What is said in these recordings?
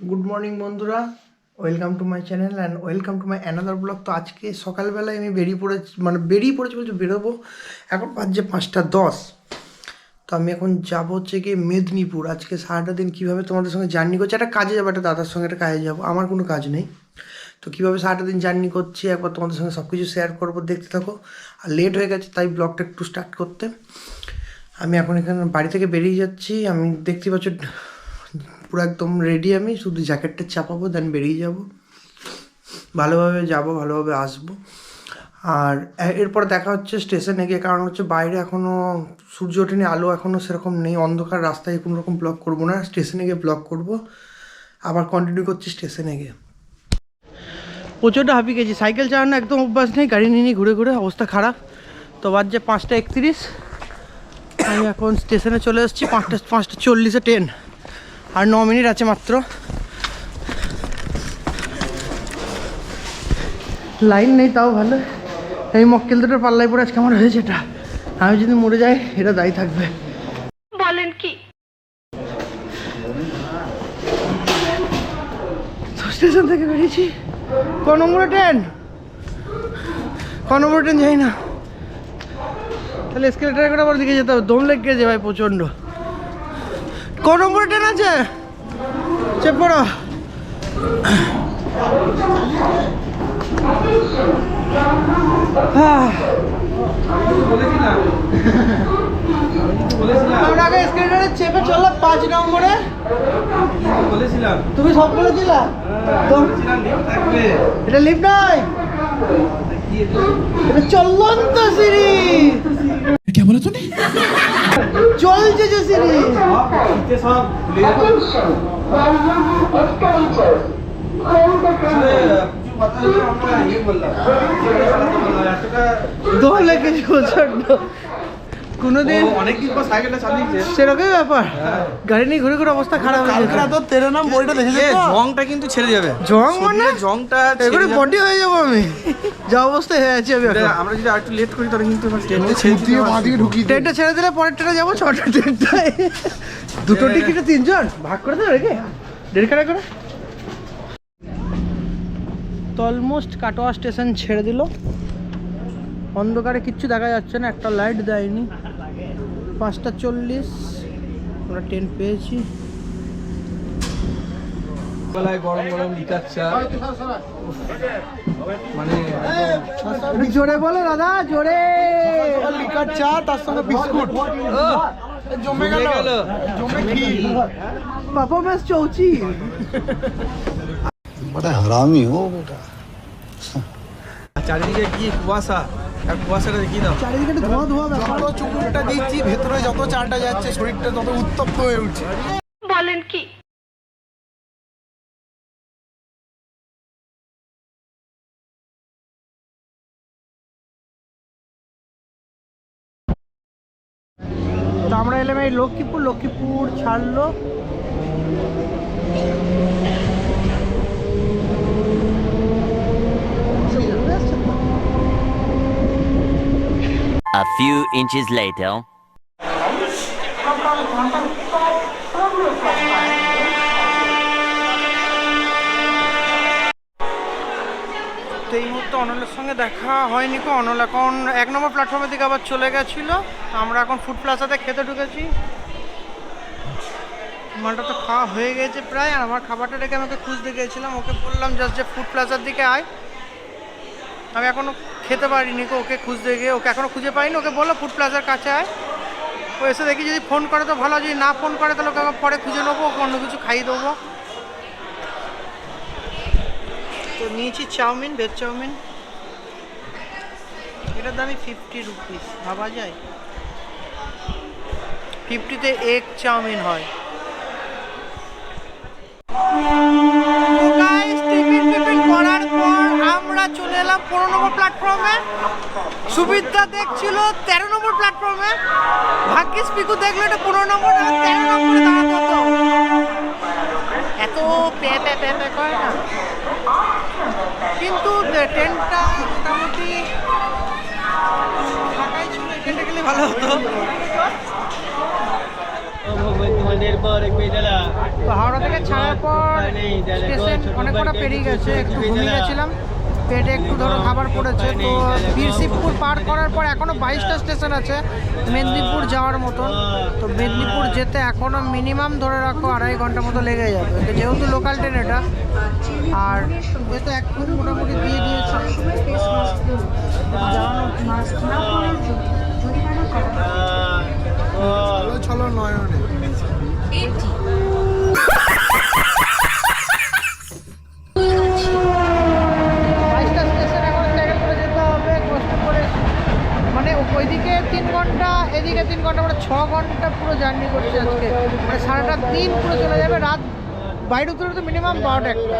Good morning বন্ধুরা। Welcome to my channel and welcome to my another blog তো আজকে সকালবেলায় আমি বেরিয়ে পড়েছি মানে বেরিয়ে পড়েছি বলছি বেরোবো এখন বাজছে পাঁচটা দশ। তো আমি এখন যাব হচ্ছে গিয়ে মেদিনীপুর। আজকে সারাটা দিন কীভাবে তোমাদের সঙ্গে জার্নি করছি, একটা কাজে যাব, একটা দাদার সঙ্গে, একটা কাজে যাব, আমার কোনো কাজ নেই। তো কীভাবে সারাটা দিন জার্নি করছি, একবার তোমাদের সঙ্গে সব কিছু শেয়ার করব, দেখতে থাকো। আর লেট হয়ে গেছে, তাই ব্লগটা একটু স্টার্ট করতে। আমি এখন এখানে বাড়ি থেকে বেরিয়ে যাচ্ছি, আমি দেখতে পাচ্ছ পুরো একদম রেডি আমি, শুধু জ্যাকেটটা চাপাবো দেন বেরিয়ে যাব। ভালোভাবে যাব, ভালোভাবে আসব। আর এরপর দেখা হচ্ছে স্টেশনে গিয়ে, কারণ হচ্ছে বাইরে এখনও সূর্য ওঠেনি, আলো এখনও সেরকম নেই, অন্ধকার, রাস্তায় কোনো রকম ব্লক করব না। স্টেশনে গিয়ে ব্লক করব। আবার কন্টিনিউ করছি স্টেশনে গিয়ে। প্রচণ্ড হাঁপি গেছি সাইকেল চালানো একদম অভ্যাস নেই, গাড়ি নিয়ে নিয়ে ঘুরে ঘুরে অবস্থা খারাপ। তো বাজছে পাঁচটা একত্রিশ। আমি এখন স্টেশনে চলে এসেছি, পাঁচটা পাঁচটা চল্লিশে ট্রেন আর ন মিনিট আছে মাত্র। লাইন নেই তাও ভালো। এই মক্কেল দুটোর পাল্লাই পরে আজকে আমার হয়েছে এটা। আমি যদি মরে যাই এটা দায়ী থাকবে। বলেন কি? স্টেশন থেকে বেরিয়েছি। ক নম্বরে ট্রেন? ক নম্বরে ট্রেন যাই না। তাহলে স্কেলেটার করে আবার দিকে যেতে হবে। দম লেগে গেছে ভাই প্রচণ্ড। কোন নম্বরে ট্রেন আছে? চেপ পড়ো। আমরা আগে স্কেটারে চেপে চললাম পাঁচ নম্বরে। বলেছিলাম তুমি সব বলেছিলা এটা লিফট এটা চলন্ত সিঁড়ি। কে বলে তুমি চলছে যে সিঁড়ি সব শীতে সব কোনোদিন ও অনেকদিন পর সাইকেলটা চালিয়েছে। সেরকম ব্যাপার। গাড়ি নিয়ে ঘুরে ঘুরে অবস্থা খারাপ হয়ে গেছে। তো তেরো নাম বইটা দেখেছি এ, জংটা কিন্তু ছেড়ে যাবে। জং মানে? জংটা এবারে বডি হয়ে যাব আমি। যা অবস্থায় হয়ে আছি আমি আমরা যদি আরেকটু লেট করি তাহলে কিন্তু ট্রেনটা ছেড়ে দিয়ে বাঁ দিকে ঢুকিয়ে ট্রেনটা ছেড়ে দিলে পরের ট্রেনে যাব ছটা ট্রেনটায়। দুটো টিকিটে তিনজন। ভাগ করে দেবে রেখে। দেড় খানা করে? তো অলমোস্ট কাটোয়া স্টেশন ছেড়ে দিল। অন্ধকারে কিচ্ছু দেখা যাচ্ছে না একটা লাইট দেয়নি। পাঁচটা চল্লিশ আমরা ট্রেন পেয়েছি। গরম গরম লিকার চা। মানে জোরে লিকার চা তার সঙ্গে চারিদিকে কি কুয়াশা? আর কুয়াশাটা দেখিয়ে দাও। চারিদিকে ধোঁয়া ধোঁয়া ব্যাপার। যত চুমুকটা দিচ্ছি ভেতরে যত চাটা যাচ্ছে শরীরটা তত উত্তপ্ত হয়ে উঠছে। বলেন কি? তো আমরা এলাম এই লক্ষ্মীপুর লক্ষ্মীপুর ছাড়লো। A few inches later. তো এই মুহূর্তে অনলের সঙ্গে দেখা হয়নি কো। অনল এখন এক নম্বর প্ল্যাটফর্মের দিকে আবার চলে গেছিল। আমরা এখন ফুড প্লাজাতে খেতে ঢুকেছি। মালটা তো খাওয়া হয়ে গেছে প্রায়, আর আমার খাবারটা রেখে আমাকে খুঁজতে গিয়েছিলাম। ওকে বললাম জাস্ট যে ফুড প্লাজার দিকে আয়। আমি এখনও খেতে পারিনি ওকে খুঁজতে গিয়ে, ওকে এখনও খুঁজে পাইনি, ওকে বলল ফুড প্লাজার কাছে আয়। ও এসে দেখি যদি ফোন করে তো ভালো, যদি না ফোন করে তাহলে ওকে পরে খুঁজে নেব, ওকে অন্য কিছু খাইয়ে দেবো। তো নিয়েছি চাউমিন ভেজ চাউমিন। এটার দামই ফিফটি রুপিস ভাবা যায়? ফিফটিতে এক চাউমিন হয়। এলাম পনেরো নম্বর প্ল্যাটফর্মে সুবিধা দেখছিল তেরো নম্বর প্ল্যাটফর্মে ভাগ্যিস পিকু দেখল এটা পনেরো নম্বর তেরো নম্বরে দাঁড়াতো এত পে পে পে পে করে না। কিন্তু ট্রেনটা মোটামুটি ফাঁকাই ছিল ট্রেনটা গেলে ভালো হতো। হাওড়া থেকে ছাড়ার পর স্টেশন অনেক কটা পেরিয়ে গেছে একটু ঘুমিয়ে গেছিলাম। পেটে একটু ধরো খাবার পড়েছে তো বীরশিবপুর পার করার পর এখনও বাইশটা স্টেশন আছে মেদিনীপুর যাওয়ার মতন। তো মেদিনীপুর যেতে এখনও মিনিমাম ধরে রাখো আড়াই ঘণ্টা মতো লেগে যাবে তো যেহেতু লোকাল ট্রেন এটা। আর এতে এক ফুট মোটামুটি দিয়ে দিয়েছে। চলো নয়নে বাইশটা স্টেশন এখন স্ট্যাগল করে যেতে হবে কষ্ট করে মানে ওইদিকে তিন ঘণ্টা এদিকে তিন ঘণ্টা মানে ছ ঘণ্টা পুরো জার্নি করছে আজকে। মানে সারাটা দিন পুরো চলে যাবে রাত বাইরে উত্তরে তো মিনিমাম বারোটা একটা।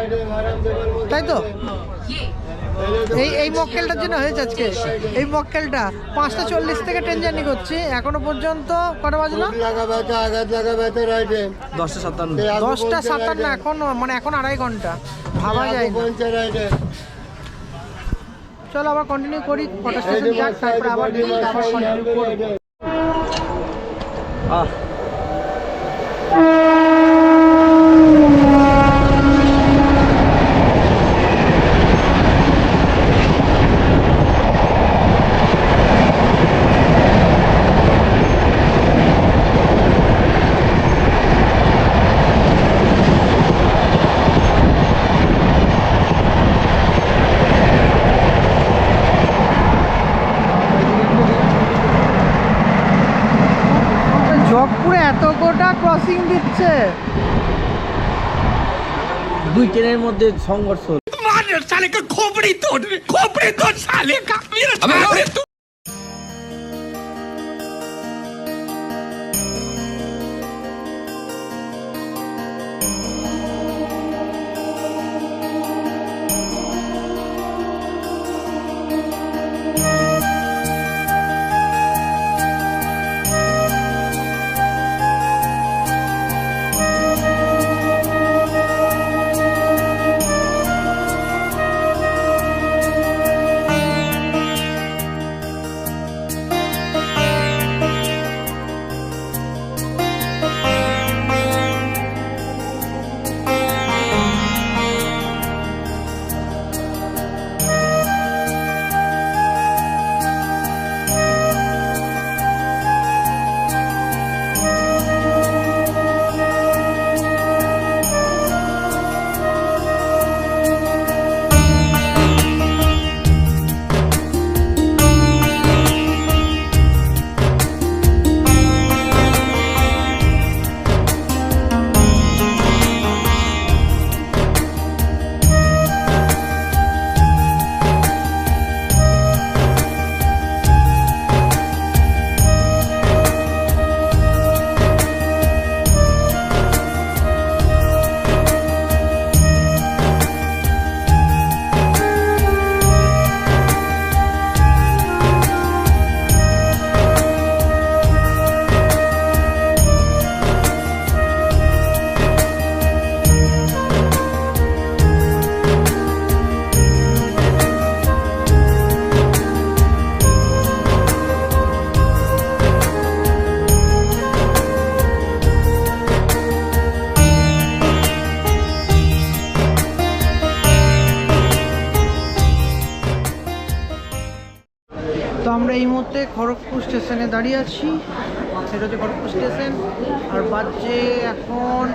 তাই তো? এই এই মক্কেলটার জন্য হয়েছে আজকে। এই মক্কেলটা পাঁচটা চল্লিশ থেকে ট্রেন জার্নি করছি। এখনও পর্যন্ত কটা বাজলো? দশটা সাতান্ন। দশটা সাতান্ন এখন মানে এখন আড়াই ঘণ্টা। ভাবা যায় না। চলো আবার কন্টিনিউ করি কটা স্টেশন যাক তারপরে আবার আবার কন্টিনিউ করব। 啊。মধ্যে সংঘর্ষ খড়গপুর স্টেশনে দাঁড়িয়ে আছি। এটা হচ্ছে খড়গপুর স্টেশন। আর বাজছে এখন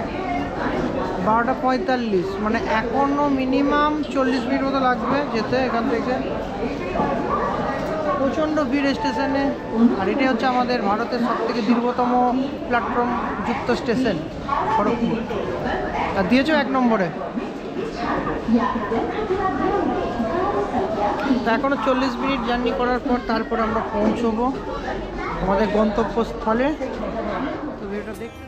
বারোটা পঁয়তাল্লিশ। মানে এখনও মিনিমাম চল্লিশ মিনিট মতো লাগবে যেতে এখান থেকে। প্রচণ্ড ভিড় স্টেশনে। আর এটাই হচ্ছে আমাদের ভারতের সব থেকে দীর্ঘতম প্ল্যাটফর্ম যুক্ত স্টেশন, খড়গপুর। আর দিয়েছ এক নম্বরে? তো এখনও চল্লিশ মিনিট জার্নি করার পর তারপর আমরা পৌঁছবো আমাদের গন্তব্যস্থলে। তো ভিডিওটা দেখতে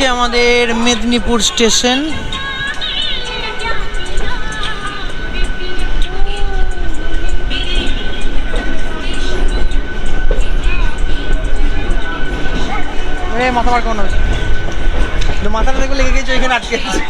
ঢুকছে আমাদের মেদিনীপুর স্টেশন। মাথা বার কোনো মাথাটা দেখব লেগে গেছে এখানে আটকে আছে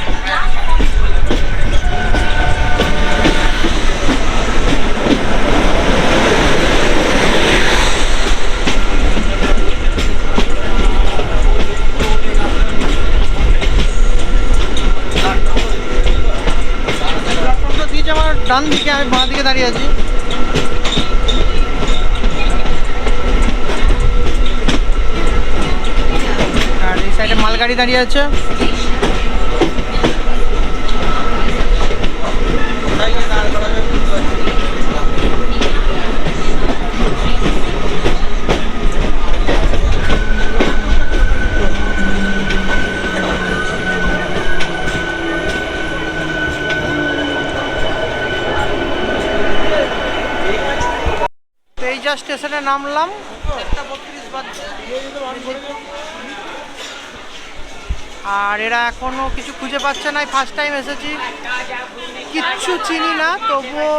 প্ল্যাটফর্মটা দিয়েছে আমার ডান দিকে আমি বাঁ দিকে দাঁড়িয়ে আছি। আর এই সাইডে মালগাড়ি দাঁড়িয়ে আছে। একটা বত্রিশ বাজছে। আর এরা এখনও কিছু খুঁজে পাচ্ছে না ফার্স্ট টাইম এসেছি। কিচ্ছু চিনি না তবুও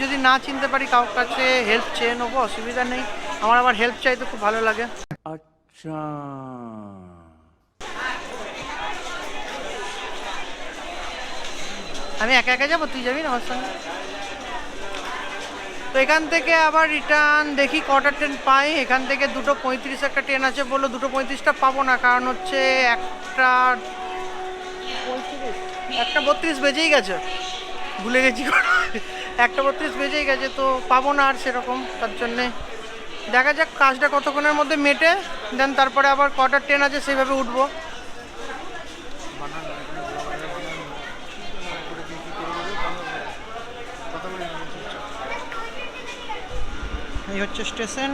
যদি না চিনতে পারি কারোর কাছে হেল্প চেয়ে নেব অসুবিধা নেই। আমার আবার হেল্প চাইতে খুব ভালো লাগে। আচ্ছা। আমি একা একা যাব? তুই যাবি না আমার সঙ্গে? তো এখান থেকে আবার রিটার্ন দেখি কটা ট্রেন পাই। এখান থেকে দুটো পঁয়ত্রিশ একটা ট্রেন আছে বলল, দুটো পঁয়ত্রিশটা পাবো না, কারণ হচ্ছে একটা একটা বত্রিশ বেজেই গেছে। ভুলে গেছি একটা বত্রিশ বেজেই গেছে, তো পাবো না আর সেরকম, তার জন্যে। দেখা যাক, কাজটা কতক্ষণের মধ্যে মেটে দেন তারপরে আবার কটা ট্রেন আছে, সেইভাবে উঠবো। এই হচ্ছে স্টেশন।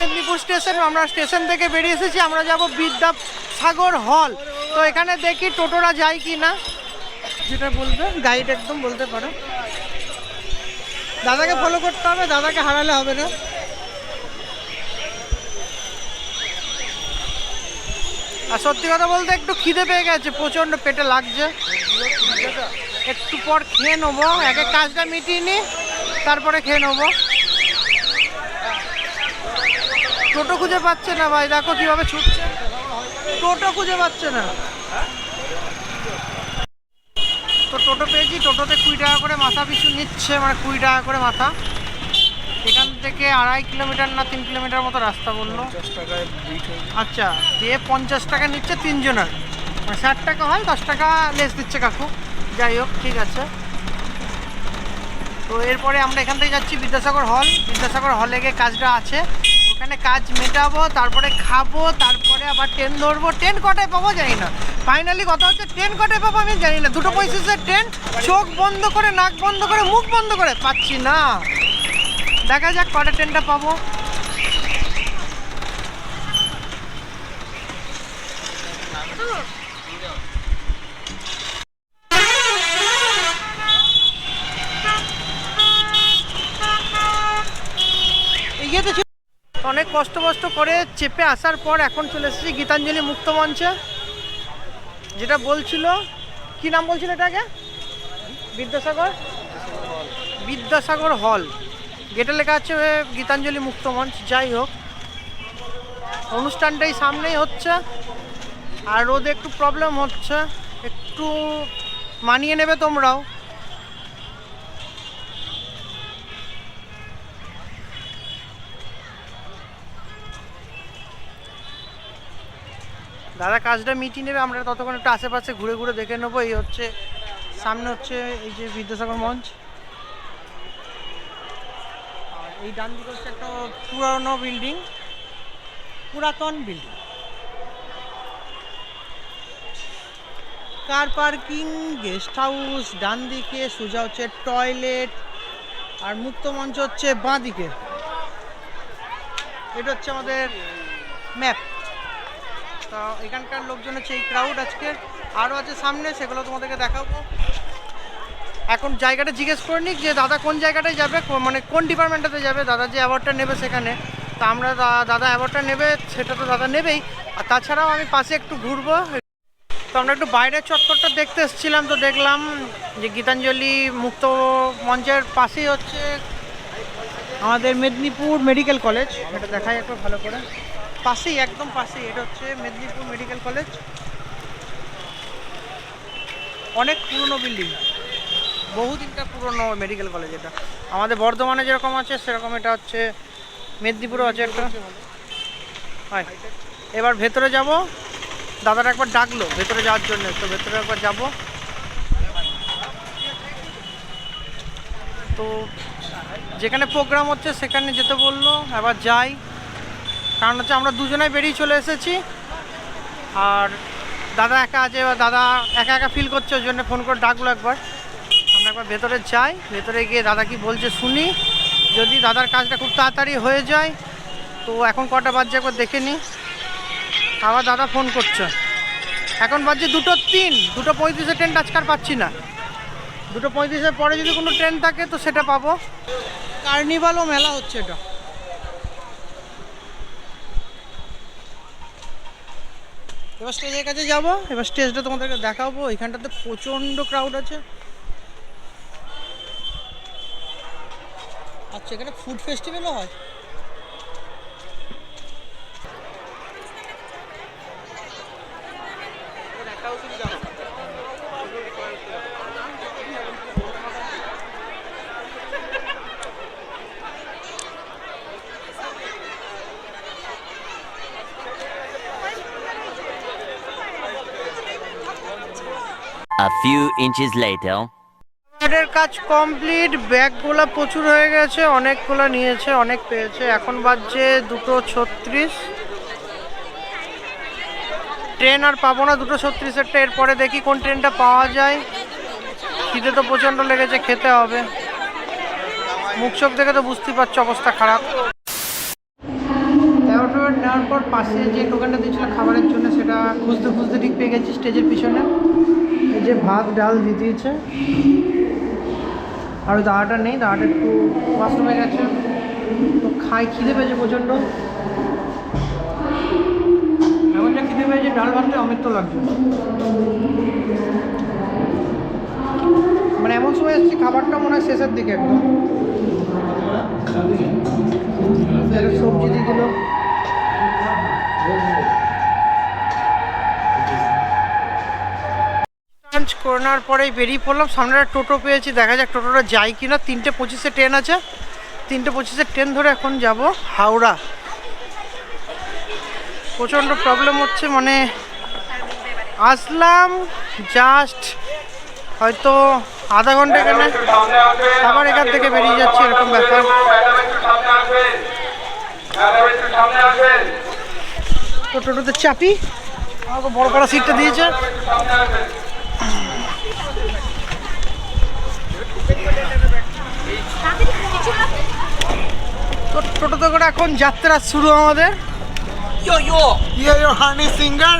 মেদিনীপুর স্টেশন আমরা স্টেশন থেকে বেরিয়ে এসেছি আমরা যাব বিদ্যাসাগর হল। তো এখানে দেখি টোটোরা যায় কি না। যেটা বলবে? গাইড একদম বলতে পারো। দাদাকে ফলো করতে হবে দাদাকে হারালে হবে না। আর সত্যি কথা বলতে একটু খিদে পেয়ে গেছে প্রচণ্ড পেটে লাগছে। একটু পর খেয়ে নেব। একে কাজটা মিটিয়ে নি তারপরে খেয়ে নেব। টোটো খুঁজে পাচ্ছে না ভাই দেখো কীভাবে ছুটছে। টোটো খুঁজে পাচ্ছে না। তো টোটো পেয়েছি টোটোতে কুড়ি টাকা করে মাথা পিছু নিচ্ছে মানে কুড়ি টাকা করে মাথা। এখান থেকে আড়াই কিলোমিটার না তিন কিলোমিটার মতো রাস্তা বলল। আচ্ছা দিয়ে পঞ্চাশ টাকা নিচ্ছে তিনজনের। মানে ষাট টাকা হয় দশ টাকা লেস দিচ্ছে কাকু। যাই হোক, ঠিক আছে। তো এরপরে আমরা এখান থেকে যাচ্ছি বিদ্যাসাগর হল। বিদ্যাসাগর হলে গিয়ে কাজটা আছে। ওখানে কাজ মেটাবো, তারপরে খাব, তারপরে আবার ট্রেন ধরবো। ট্রেন কটায় পাবো জানি না। ফাইনালি কথা হচ্ছে ট্রেন কটায় পাবো আমি জানি না। দুটো পঁয়ত্রিশের ট্রেন চোখ বন্ধ করে, নাক বন্ধ করে, মুখ বন্ধ করে, পাচ্ছি না। দেখা যাক কটা ট্রেনটা পাবো। ইয়েতে ছিল অনেক কষ্ট কষ্ট করে চেপে আসার পর এখন চলে এসেছি গীতাঞ্জলি মুক্ত মঞ্চে। যেটা বলছিল, কি নাম বলছিল এটাকে? বিদ্যাসাগর? বিদ্যাসাগর হল। গেটে লেখা আছে গীতাঞ্জলি মুক্ত মঞ্চ, যাই হোক। অনুষ্ঠানটাই সামনেই হচ্ছে। আর রোদে একটু প্রবলেম হচ্ছে। একটু মানিয়ে নেবে তোমরাও। দাদা, কাজটা মিটিয়ে নেবে, আমরা ততক্ষণ একটু আশেপাশে ঘুরে ঘুরে দেখে নেব। এই হচ্ছে, সামনে হচ্ছে এই যে বিদ্যাসাগর মঞ্চ। আর এই ডান দিকে হচ্ছে একটা পুরানো বিল্ডিং, পুরাতন building. Car parking, guest house, ডান দিকে, সোজা হচ্ছে টয়লেট, আর মুক্ত মঞ্চ হচ্ছে বাঁ দিকে। এটা হচ্ছে আমাদের ম্যাপ। তা এখানকার লোকজন হচ্ছে এই ক্রাউড আজকে। আরও আছে সামনে, সেগুলো তোমাদেরকে দেখাবো। এখন জায়গাটা জিজ্ঞেস করে নিক যে দাদা কোন জায়গাটায় যাবে মানে কোন ডিপার্টমেন্টটাতে যাবে, দাদা যে অ্যাওয়ার্ডটা নেবে সেখানে। তা আমরা দাদা অ্যাওয়ার্ডটা নেবে, সেটা তো দাদা নেবেই। আর তাছাড়াও আমি পাশে একটু ঘুরবো। তো আমরা একটু বাইরের চত্বরটা দেখতে এসেছিলাম, তো দেখলাম যে গীতাঞ্জলি মুক্ত মঞ্চের পাশেই হচ্ছে আমাদের মেদিনীপুর মেডিকেল কলেজ, এটা দেখাই একটু ভালো করে। পাশেই, একদম পাশেই, এটা হচ্ছে মেদিনীপুর মেডিকেল কলেজ। অনেক পুরনো বিল্ডিং। বহুদিনটা পুরনো মেডিকেল কলেজ এটা। আমাদের বর্ধমানে যেরকম আছে, সেরকম এটা হচ্ছে মেদিনীপুরও আছে একটা। হয়। এবার ভেতরে যাব। দাদারা একবার ডাকলো ভেতরে যাওয়ার জন্য, তো ভেতরে একবার যাব। তো যেখানে প্রোগ্রাম হচ্ছে, সেখানে যেতে বলল, এবার যাই। কারণ হচ্ছে আমরা দুজনে বেরিয়ে চলে এসেছি। আর দাদা একা আছে, এবার দাদা একা একা ফিল করছে, ওই জন্য ফোন করে ডাকলো একবার। আমরা একবার ভেতরে যাই, ভেতরে গিয়ে দাদা কি বলছে শুনি। যদি দাদার কাজটা খুব তাড়াতাড়ি হয়ে যায়, তো এখন কটা বাজছে একবার দেখে নিই আবার দাদা ফোন করছে। এখন বাজছে দুটো তিন, দুটো পঁয়ত্রিশে ট্রেন আজকাল পাচ্ছি না। দুটো পঁয়ত্রিশের পরে যদি কোনো ট্রেন থাকে তো সেটা পাবো। কার্নিভাল ও মেলা হচ্ছে এটা। এবার স্টেজের কাছে যাব এবার স্টেজটা তোমাদেরকে দেখাবো। এখানটাতে প্রচণ্ড ক্রাউড আছে। আচ্ছা এখানে ফুড ফেস্টিভ্যালও হয়? A few inches later. এর কাজ কমপ্লিট ব্যাগগুলো প্রচুর হয়ে গেছে, অনেকগুলো নিয়েছে, অনেক পেয়েছে। এখন বাজছে দুটো ছত্রিশ। ট্রেন আর পাবো না দুটো ছত্রিশেরটা এরপরে দেখি কোন ট্রেনটা পাওয়া যায়। খিদে তো প্রচণ্ড লেগেছে, খেতে হবে। মুখ চোখ দেখে তো বুঝতেই পারছ অবস্থা খারাপ। নেওয়ার পর পাশে যে দোকানটা দিয়েছিল খাবারের জন্য, সেটা খুঁজতে খুঁজতে ঠিক পেয়ে গেছি স্টেজের পিছনে। যে ভাত ডাল দিয়ে দিয়েছে। আর ওই দাদাটা নেই দাদাটা একটু ওয়াশরুমে গেছে। তো খাই খিদে পেয়েছে প্রচণ্ড। এখন যা খিদে পেয়েছে ডাল ভাতটা অমৃত লাগছে। মানে এমন সময় এসেছি খাবারটা মনে হয় শেষের দিকে একদম। একটা সবজি দিয়ে দিল। লাঞ্চ করানোর পরেই বেরিয়ে পড়লাম। সামনে একটা টোটো পেয়েছি, দেখা যাক টোটোটা যায় কি না তিনটে পঁচিশে ট্রেন আছে। তিনটে পঁচিশে ট্রেন ধরে এখন যাব হাওড়া। প্রচণ্ড প্রবলেম হচ্ছে মানে আসলাম জাস্ট হয়তো আধা ঘণ্টা এখানে। আবার এখান থেকে বেরিয়ে যাচ্ছি, এরকম ব্যাপার। টোটোতে চাপি। আমাকে বড় করা সিটটা দিয়েছে। তো টোটোতে করে এখন যাত্রা শুরু আমাদের। ইয়ো ইয়ো ইয়ো ইয়ো হানি সিঙ্গার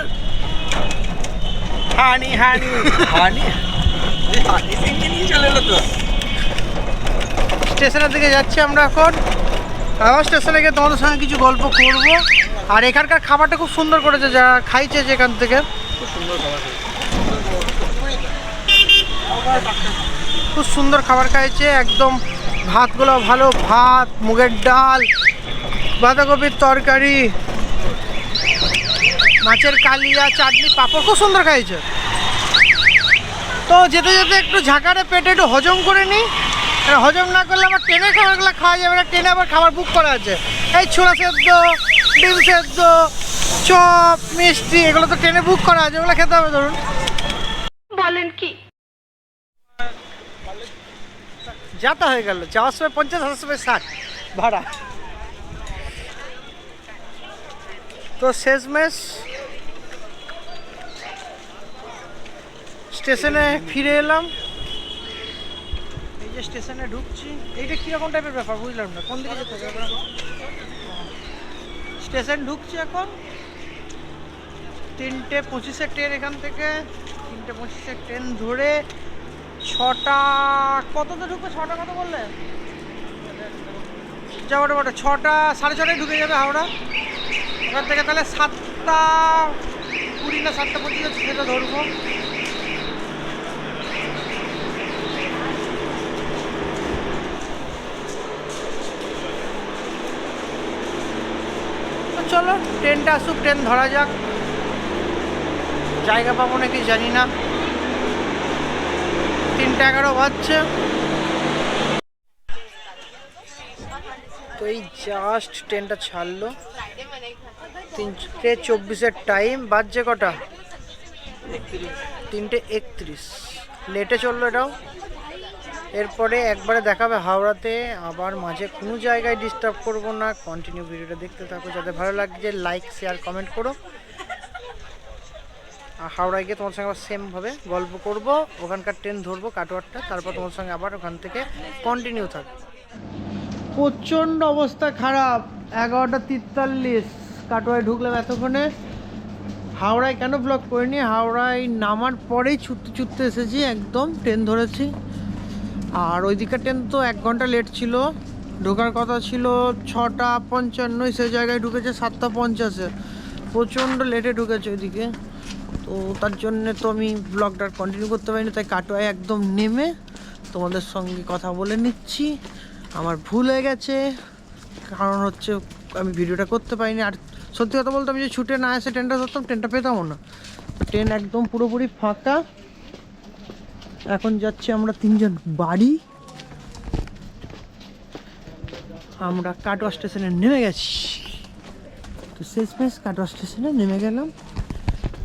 হানি হানি হানি হানি সিঙ্গার নিয়ে চলে এলো তো। স্টেশনের দিকে যাচ্ছি আমরা এখন। আমার স্টেশনে গিয়ে তোমাদের সঙ্গে কিছু গল্প করব। আর এখানকার খাবারটা খুব সুন্দর করেছে যা খাইছে যে এখান থেকে। খুব সুন্দর খাবার খুব সুন্দর খাবার খাইছে একদম ভাতগুলো ভালো, ভাত, মুগের ডাল, বাঁধাকপির তরকারি, মাছের কালিয়া, চাটনি, পাঁপড় খুব সুন্দর খাইছে তো যেতে যেতে একটু ঝাঁকারে পেটে একটু হজম করে নিই। হজম না করলে আবার ট্রেনের খাবারগুলো খাওয়া যাবে না, ট্রেনে আবার খাবার বুক করা আছে। এই ছোলা সেদ্ধ, ডিম সেদ্ধ, চপ, মিষ্টি, এগুলো তো ট্রেনে বুক করা আছে ওগুলো খেতে হবে ধরুন। বলেন কি? যাতা হয়ে গেল যাওয়ার সময় পঞ্চাশ আসার সময় ষাট ভাড়া তো শেষমেশ স্টেশনে ফিরে এলাম এই যে স্টেশনে ঢুকছি, এইটা কীরকম টাইপের ব্যাপার বুঝলাম না, কোন দিকে যেতে হবে? স্টেশন ঢুকছি এখন, তিনটে পঁচিশের ট্রেন এখান থেকে, তিনটে পঁচিশের ট্রেন ধরে ছটা, কততে ঢুকবে? ছটা কত বললে? যা ওটা ওটা ছটা, সাড়ে ছটায় ঢুকে যাবে হাওড়া। ওখান থেকে তাহলে সাতটা কুড়ি না সাতটা পঁচিশ সেটা ধরবো। চলো, ট্রেনটা আসুক, ট্রেন ধরা যাক। জায়গা পাবো নাকি জানি না। তিনটা এগারো বাজছে। তো এই জাস্ট ট্রেনটা ছাড়লো। তিনটে চব্বিশের টাইম বাজছে কটা? তিনটে একত্রিশ। লেটে চলল এটাও। এরপরে একবারে দেখাবে হাওড়াতে। আবার মাঝে কোনো জায়গায় ডিস্টার্ব করব না। কন্টিনিউ ভিডিওটা দেখতে থাকো। যাতে ভালো লাগছে লাইক শেয়ার কমেন্ট করো। হাওড়ায় গিয়ে তোমার সঙ্গে আবার সেমভাবে গল্প করব, ওখানকার ট্রেন ধরবো, কাটোয়ারটা, তারপর তোমার সঙ্গে আবার ওখান থেকে কন্টিনিউ থাকব। প্রচণ্ড অবস্থা খারাপ, এগারোটা তিরতাল্লিশ, কাটোয়ায় ঢুকলাম এতক্ষণে। হাওড়ায় কেন ব্লক করিনি? হাওড়ায় নামার পরেই ছুটতে ছুটতে এসেছি, একদম ট্রেন ধরেছি। আর ওই দিকের ট্রেন তো এক ঘণ্টা লেট ছিল, ঢোকার কথা ছিল ছটা পঞ্চান্নই সেই জায়গায় ঢুকেছে সাতটা পঞ্চাশে। প্রচণ্ড লেটে ঢুকেছে ওইদিকে। তো তার জন্য তো আমি ব্লগটা কন্টিনিউ করতে পারিনি, তাই কাটোয়ায় একদম নেমে তোমাদের সঙ্গে কথা বলে নিচ্ছি। আমার ভুল হয়ে গেছে, কারণ হচ্ছে আমি ভিডিওটা করতে পারিনি। আর সত্যি কথা বলতে আমি যে ছুটে না এসে ট্রেনটা ধরতাম ট্রেনটা পেতামও না। তো ট্রেন একদম পুরোপুরি ফাঁকা। এখন যাচ্ছি আমরা তিনজন বাড়ি। আমরা কাটোয়া স্টেশনে নেমে গেছি। তো শেষ শেষমেশ কাটোয়া স্টেশনে নেমে গেলাম।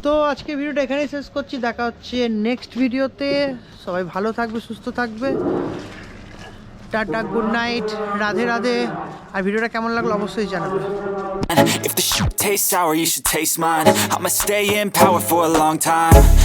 তো আজকে ভিডিওটা এখানেই শেষ করছি। দেখা হচ্ছে নেক্সট ভিডিওতে। সবাই ভালো থাকবে সুস্থ থাকবে। Tata good night Radhe Radhe. আর ভিডিওটা কেমন লাগল অবশ্যই জানাবে। If the shit tastes sour, you should taste mine. I'ma stay in power for a long time.